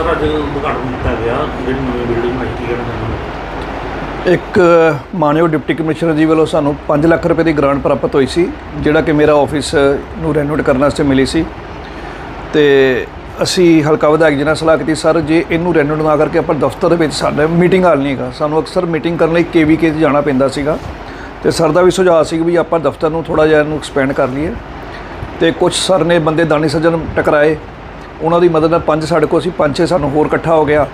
Sir, ਅੱਜ ਉਦਘਾਟਨ ਕੀਤਾ ਗਿਆ। ਜਿਹੜੀ ਨਵੀਂ ਬਿਲਡਿੰਗ ਬਣਾਈ, ਕੀ ਕਹਿਣਾ ਇੱਕ ਮਾਨਯੋਗ ਡਿਪਟੀ ਕਮਿਸ਼ਨਰ ਜੀ ਵੱਲੋਂ ਸਾਨੂੰ 5 ਲੱਖ ਰੁਪਏ ਦੀ ਗ੍ਰਾਂਟ ਪ੍ਰਾਪਤ ਹੋਈ ਸੀ, ਜਿਹੜਾ ਕਿ ਮੇਰਾ ਆਫਿਸ ਨੂੰ ਰੈਨੋਵੇਟ ਕਰਨ ਵਾਸਤੇ ਮਿਲੀ ਸੀ। ਤੇ ਅਸੀਂ ਹਲਕਾ ਵਿਧਾਇਕ ਜੀ ਨਾਲ ਸਲਾਹ ਕੀਤੀ, ਸਰ, ਜੇ ਇਹਨੂੰ ਰੈਨੋਵੇਟ ਨਾ ਕਰਕੇ ਆਪਾਂ ਦਫ਼ਤਰ ਦੇ ਵਿੱਚ ਸਾਡੇ ਮੀਟਿੰਗ ਹਾਲ ਨਹੀਂ ਹੈਗਾ। ਸਾਨੂੰ ਅਕਸਰ ਮੀਟਿੰਗ ਕਰਨ ਲਈ ਕੇਵੀਕੇ 'ਚ ਜਾਣਾ ਪੈਂਦਾ ਸੀਗਾ। ਤੇ ਸਰ ਦਾ ਵੀ ਸੁਝਾਅ ਸੀ ਵੀ ਆਪਾਂ ਦਫ਼ਤਰ ਨੂੰ ਥੋੜਾ ਜਿਹਾ ਇਹਨੂੰ ਐਕਸਪੈਂਡ ਕਰ ਲਈਏ। ਤੇ ਕੁਝ ਸਰ ਨੇ ਬੰਦੇ ਦਾਨੀ ਸੱਜਣ ਟਕਰਾਏ। ਉਹਨਾਂ ਦੀ ਮਦਦ ਨਾਲ ਪੰਜ ਸਾਡੇ ਕੋਲ ਸੀ, ਪੰਜ ਛੇ ਸਾਨੂੰ ਹੋਰ ਇਕੱਠਾ ਹੋ ਗਿਆ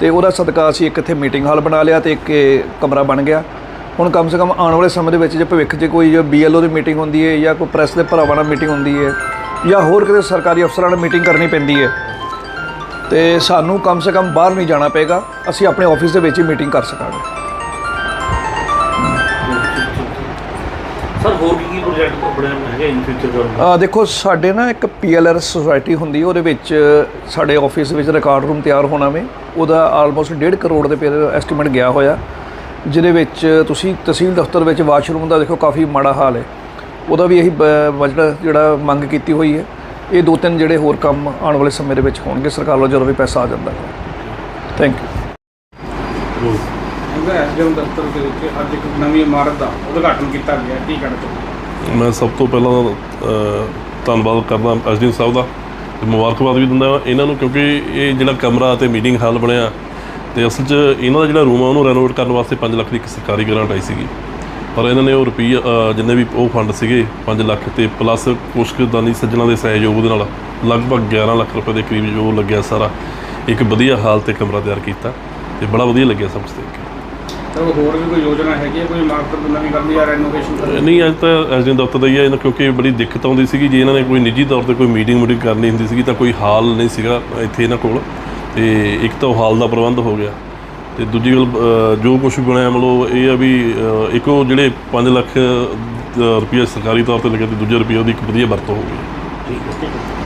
ਤੇ ਉਹਦਾ ਸਦਕਾ ਅਸੀਂ ਇੱਕ ਇੱਥੇ ਮੀਟਿੰਗ ਹਾਲ ਬਣਾ ਲਿਆ ਤੇ ਇੱਕ ਕਮਰਾ ਬਣ ਗਿਆ। ਹੁਣ ਕਮ ਸੇ ਕਮ ਆਉਣ ਵਾਲੇ ਸਮੇਂ ਦੇ ਵਿੱਚ ਜੇ ਭਵਿੱਖ 'ਚ ਕੋਈ ਜੋ ਬੀਐਲਓ ਦੀ ਮੀਟਿੰਗ ਹੁੰਦੀ ਹੈ ਜਾਂ ਕੋਈ ਪ੍ਰੈਸ ਦੇ ਭਰਾਵਾਂ ਨਾਲ ਮੀਟਿੰਗ ਹੁੰਦੀ ਹੈ ਜਾਂ ਹੋਰ ਕਿਤੇ ਸਰਕਾਰੀ ਅਫਸਰਾਂ ਨਾਲ ਮੀਟਿੰਗ ਕਰਨੀ ਪੈਂਦੀ ਹੈ, ਤੇ ਸਾਨੂੰ ਕਮ ਸੇ ਕਮ ਬਾਹਰ ਨਹੀਂ ਜਾਣਾ ਪਏਗਾ, ਅਸੀਂ ਆਪਣੇ ਆਫਿਸ ਦੇ ਵਿੱਚ ਹੀ ਮੀਟਿੰਗ ਕਰ ਸਕਾਂਗੇ। ਸਰ ਹੋਰ ਕੀ ਕੀ ਪ੍ਰੋਜੈਕਟ ਆਪਣੇ ਹੈਗੇ ਇਨ ਫਿਊਚਰ ਦਾ? ਆ ਦੇਖੋ ਸਾਡੇ ਨਾ ਇੱਕ ਪੀਐਲਆਰ ਸੁਸਾਇਟੀ ਹੁੰਦੀ ਹੈ ਉਹਦੇ ਵਿੱਚ ਸਾਡੇ ਆਫਿਸ ਵਿੱਚ ਰਿਕਾਰਡ ਰੂਮ ਤਿਆਰ ਹੋਣਾ ਵੇ। ਉਹਦਾ ਆਲਮੋਸਟ 1.5 ਕਰੋੜ ਦੇ ਪੇਰ ਐਸਟੀਮੇਟ ਗਿਆ ਹੋਇਆ। ਜਿਹਦੇ ਵਿੱਚ ਤੁਸੀਂ ਤਹਿਸੀਲ ਦਫ਼ਤਰ ਵਿੱਚ ਵਾਸ਼ਰੂਮ ਦਾ ਦੇਖੋ ਕਾਫੀ ਮਾੜਾ ਹਾਲ ਹੈ। ਉਹਦਾ ਵੀ ਇਹੀ ਬਜਟ ਜਿਹੜਾ ਮੰਗ ਕੀਤੀ ਹੋਈ ਹੈ। ਇਹ ਦੋ ਤਿੰਨ ਜਿਹੜੇ ਹੋਰ ਕੰਮ ਆਉਣ ਵਾਲੇ ਸਮੇਂ ਦੇ ਵਿੱਚ ਹੋਣਗੇ। ਸਰਕਾਰ ਵੱਲੋਂ ਜਦੋਂ ਵੀ ਪੈਸਾ ਆ ਜਾਂਦਾ। ਥੈਂਕ ਯੂ ਹੈਗਾ ਐਸਡੀਐਮ ਦਫ਼ਤਰ ਦੇ ਵਿੱਚ ਅੱਜ ਇੱਕ ਨਵੀਂ ਇਮਾਰਤ ਦਾ ਉਦਘਾਟਨ ਕੀਤਾ ਗਿਆ ਕੀ ਕਹਿਣਾ ਮੈਂ ਸਭ ਤੋਂ ਪਹਿਲਾਂ ਅ, ਧੰਨਵਾਦ ਕਰਦਾ ਐਸਡੀਐਮ ਸਾਹਿਬ ਦਾ ਤੇ ਮੁਬਾਰਕਬਾਦ ਵੀ ਦਿੰਦਾ ਇਹਨਾਂ ਨੂੰ ਕਿਉਂਕਿ ਇਹ ਜਿਹੜਾ ਕਮਰਾ ਤੇ ਮੀਟਿੰਗ ਹਾਲ ਬਣਿਆ ਤੇ ਅਸਲ 'ਚ ਇਹਨਾਂ ਦਾ ਜਿਹੜਾ ਰੂਮ ਆ ਉਹਨੂੰ ਰੈਨੋਵੇਟ ਕਰਨ ਵਾਸਤੇ 5 ਲੱਖ ਦੀ ਇੱਕ ਸਰਕਾਰੀ ਗ੍ਰਾਂਟ ਆਈ ਸੀਗੀ। ਪਰ ਇਹਨਾਂ ਨੇ ਉਹ ਰੁਪਈਆ ਅ, ਜਿੰਨੇ ਵੀ ਉਹ ਫੰਡ ਸੀਗੇ 5 ਲੱਖ ਤੇ ਪਲੱਸ ਕੁਛ ਦਾਨੀ ਸੱਜਣਾ ਦੇ ਸਹਿਯੋਗ ਦੇ ਨਾਲ ਲਗਭਗ 11 ਲੱਖ ਰੁਪਏ ਦੇ ਕਰੀਬ ਜੋ ਲੱਗਿਆ ਸਾਰਾ ਇੱਕ ਵਧੀਆ ਹਾਲ ਤੇ ਕਮਰਾ ਤਿਆਰ ਕੀਤਾ ਤੇ ਬੜਾ ਵਧੀਆ ਲੱਗਿਆ ਸਭ ਕੁਛ ਦੇਖ ਕੇ। ਤਾਂ ਹੋਰ ਵੀ ਕੋਈ ਯੋਜਨਾ ਹੈਗੀ ਹੈ? ਕੋਈ ਇਮਾਰਤ ਨਵੀਂ ਕਰਨੀ ਜਾਂ ਰੈਨੋਵੇਸ਼ਨ ਕਰਨੀ ਨਹੀਂ ਅੱਜ ਤਾਂ ਐਸਡੀਐਮ ਦਫ਼ਤਰ ਦਾ ਹੀ ਹੈ ਇਹਨਾਂ ਕਿਉਂਕਿ ਬੜੀ ਦਿੱਕਤ ਆਉਂਦੀ ਸੀਗੀ। ਜੇ ਇਹਨਾਂ ਨੇ ਕੋਈ ਨਿੱਜੀ ਤੌਰ ਤੇ ਕੋਈ ਮੀਟਿੰਗ ਮੂਟਿੰਗ ਕਰਨੀ ਹੁੰਦੀ ਸੀਗੀ ਤਾਂ ਕੋਈ ਹਾਲ ਨਹੀਂ ਸੀਗਾ ਇੱਥੇ ਇਹਨਾਂ ਕੋਲ। ਤੇ ਇੱਕ ਤਾਂ ਉਹ ਹਾਲ ਦਾ ਪ੍ਰਬੰਧ ਹੋ ਗਿਆ। ਤੇ ਦੂਜੀ ਗੱਲ ਅ, ਜੋ ਕੁਝ ਬਣਿਆ ਮਤਲਬ ਇਹ ਆ ਵੀ ਅ, ਇੱਕ ਉਹ ਜਿਹੜੇ 5 ਲੱਖ ਰੁਪਏ ਸਰਕਾਰੀ ਤੌਰ ਤੇ ਲੱਗੇ ਤੇ ਦੂਜਾ ਰੁਪਈਆ ਉਹਦੀ ਇੱਕ ਵਧੀਆ ਵਰਤੋਂ ਹੋ ਗਈ। ਠੀਕ ਹੈ।